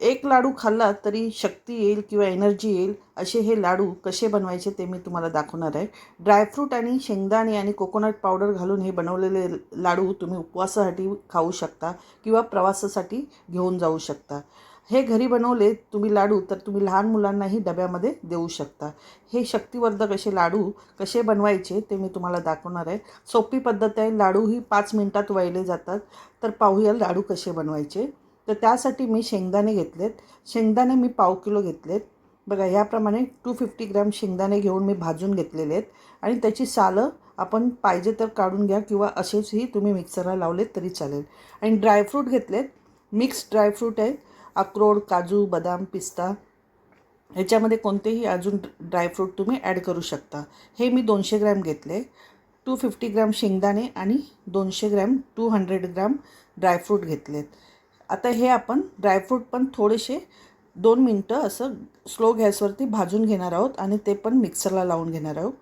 एक लाडू खाल्ला तरी शक्ती येईल किंवा एनर्जी येईल असे हे लाडू कसे बनवायचे ते मी तुम्हाला दाखवणार आहे. ड्रायफ्रूट आणि शेंगदाणे आणि कोकोनट पावडर घालून हे बनवलेले लाडू तुम्ही उपवासासाठी खाऊ शकता किंवा प्रवासासाठी घेऊन जाऊ शकता. हे घरी बनवले तुम्ही लाडू तर तुम्ही लहान मुलांनाही डब्यामध्ये देऊ शकता. हे शक्तिवर्धक असे लाडू कसे बनवायचे ते मी तुम्हाला दाखवणार आहे. सोपी पद्धत आहे लाडू ही पाच मिनटात वाहिले जातात. तर पाहूया लाडू कसे बनवायचे. तर त्यासाठी मी शेंगदाणे घेतलेत. शेंगदाणे मी पाव किलो घेतलेत. बघा याप्रमाणे टू फिफ्टी ग्रॅम शेंगदाणे घेऊन मी भाजून घेतलेले आहेत आणि त्याची सालं आपण पाहिजे तर काढून घ्या किंवा असेचही तुम्ही मिक्सरला लावलेत तरी चालेल. आणि ड्रायफ्रूट घेतलेत. मिक्स ड्रायफ्रूट आहेत. अक्रोड काजू बदाम पिस्ता. ह्याच्यामध्ये कोणतेही अजून ड्रायफ्रूट तुम्ही ॲड करू शकता. हे मी दोनशे ग्रॅम घेतले. टू फिफ्टी ग्रॅम शेंगदाणे आणि दोनशे gram two hundred gram dry fruit घेतलेत. आता हे आपण ड्रायफ्रूट पण थोडेसे दोन मिनटं असं स्लो गॅसवरती भाजून घेणार आहोत आणि ते पण मिक्सरला लावून घेणार आहोत.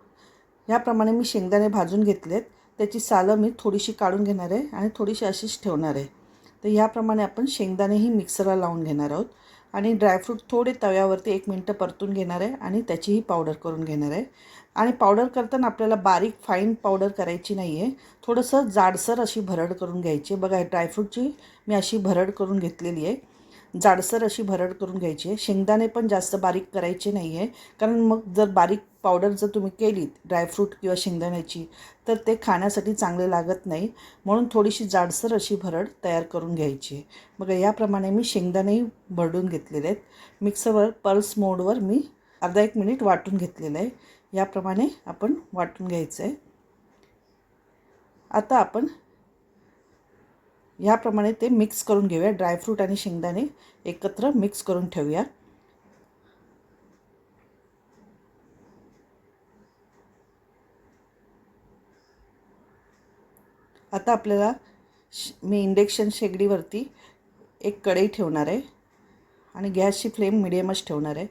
ह्याप्रमाणे मी शेंगदाणे भाजून घेतलेत. त्याची सालं मी थोडीशी काढून घेणार आहे आणि थोडीशी अशीच ठेवणार आहे. तर ह्याप्रमाणे आपण शेंगदाणेही मिक्सरला लावून घेणार आहोत. आणि ड्रायफ्रूट थोडे तव्यावरती एक मिनटं परतून घेणार आहे आणि त्याचीही पावडर करून घेणार आहे. आणि पावडर करताना आपल्याला बारीक फाईन पावडर करायची नाही आहे थोडंसं जाडसर अशी भरड करून घ्यायची. आहे बघा ड्रायफ्रूटची मी अशी भरड करून घेतलेली आहे. जाडसर अशी भरड करून घ्यायची आहे. शेंगदाणे पण जास्त बारीक करायचे नाही आहे कारण मग जर बारीक पावडर जर तुम्ही केलीत ड्रायफ्रूट किंवा शेंगदाण्याची तर ते खाण्यासाठी चांगले लागत नाही. म्हणून थोडीशी जाडसर अशी भरड तयार करून घ्यायची आहे. बघा याप्रमाणे मी शेंगदाणेही भरडून घेतलेले आहेत. मिक्सरवर पल्स मोडवर मी अर्धा एक मिनिट वाटून घेतलेलं आहे. याप्रमाणे आपण वाटून घ्यायचं आहे आता आपण ह्याप्रमाणे ते मिक्स करून घेऊया. ड्रायफ्रूट आणि शेंगदाणे एकत्र मिक्स करून ठेवूया. आता आपल्याला मी इंडक्शन शेगडीवरती एक कढई ठेवणार आहे आणि गॅसची फ्लेम मिडियमच ठेवणार आहे.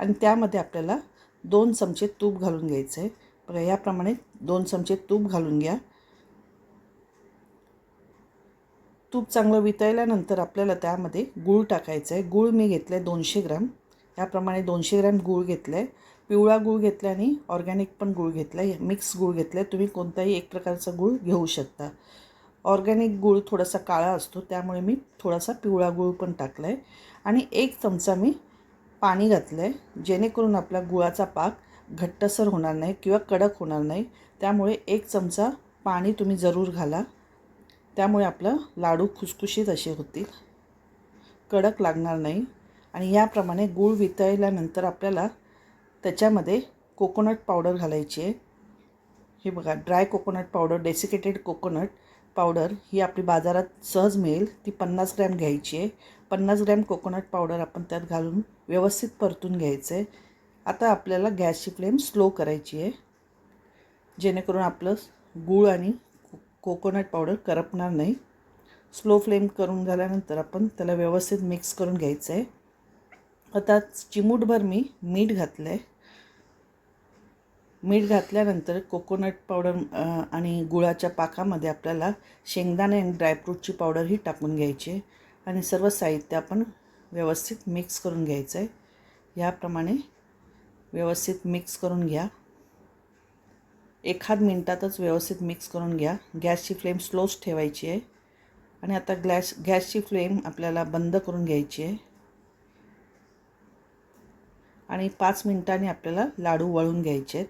आणि त्यामध्ये आपल्याला दोन चमचे तूप घालून घ्यायचं. आहे बघा याप्रमाणे दोन चमचे तूप घालून घ्या. तूप चांगलं वितळल्यानंतर आपल्याला त्यामध्ये गूळ टाकायचं आहे गूळ मी घेतलं आहे दोनशे ग्रॅम. याप्रमाणे दोनशे ग्रॅम गूळ घेतलं आहे पिवळा गूळ घेतला आणि ऑर्गॅनिक पण गूळ घेतला आहे मिक्स गूळ घेतला आहे तुम्ही कोणताही एक प्रकारचा गूळ घेऊ शकता. ऑर्गॅनिक गूळ थोडासा काळा असतो. त्यामुळे मी थोडासा पिवळा गूळ पण टाकला आहे आणि एक चमचा मी पाणी घातलं आहे जेणेकरून आपला गुळाचा पाक घट्टसर होणार नाही किंवा कडक होणार नाही. त्यामुळे एक चमचा पाणी तुम्ही जरूर घाला. त्यामुळे आपलं लाडू खुसखुशीत असे होतील. कडक लागणार नाही. आणि याप्रमाणे गूळ वितळल्यानंतर आपल्याला त्याच्यामध्ये कोकोनट पावडर घालायची आहे. हे बघा dry coconut powder desiccated coconut powder ही आपली बाजारात सहज मिळेल. ती पन्नास ग्रॅम घ्यायची आहे. पन्नास ग्रॅम कोकोनट पावडर आपण त्यात घालून व्यवस्थित परतून घ्यायचं. आहे आता आपल्याला गॅसची फ्लेम स्लो करायची आहे. जेणेकरून आपलं गूळ आणि कोकोनट पावडर करपणार नाही. स्लो फ्लेम करून झाल्यानंतर आपण त्याला व्यवस्थित मिक्स करून घ्यायचं आहे आता चिमूटभर मी मीठ घातलं आहे मीठ घातल्यानंतर कोकोनट पावडर आणि गुळाच्या पाकामध्ये आपल्याला शेंगदाणे आणि ड्रायफ्रूटची पावडरही टाकून घ्यायची आहे. आणि सर्व साहित्य आपण व्यवस्थित मिक्स करून घ्यायचं आहे. याप्रमाणे व्यवस्थित मिक्स करून घ्या. एखाद मिनटातच व्यवस्थित मिक्स करून घ्या. गॅसची फ्लेम स्लोच ठेवायची आहे. आणि आता ग्लॅस गॅसची फ्लेम आपल्याला बंद करून घ्यायची आहे. आणि पाच मिनटांनी आपल्याला लाडू वळून घ्यायचे आहेत.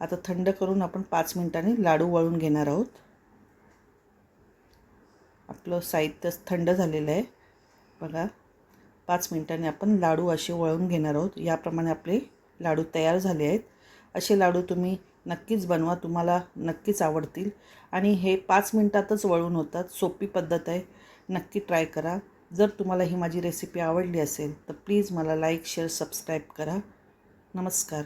आता थंड करून आपण पाच मिनटांनी लाडू वळून घेणार आहोत. आपलं साहित्य थंड झालेलं आहे. बघा पाच मिनटांनी आपण लाडू असे वळून घेणार आहोत. याप्रमाणे आपले लाडू तयार झाले आहेत. असे लाडू तुम्ही नक्कीच बनवा तुम्हाला नक्कीच आवडतील. आणि हे पाच मिनटातच वळून होतात. सोपी पद्धत आहे. नक्की ट्राय करा. जर तुम्हाला ही माझी रेसिपी आवडली असेल तर प्लीज मला लाईक शेअर सबस्क्राईब करा. नमस्कार.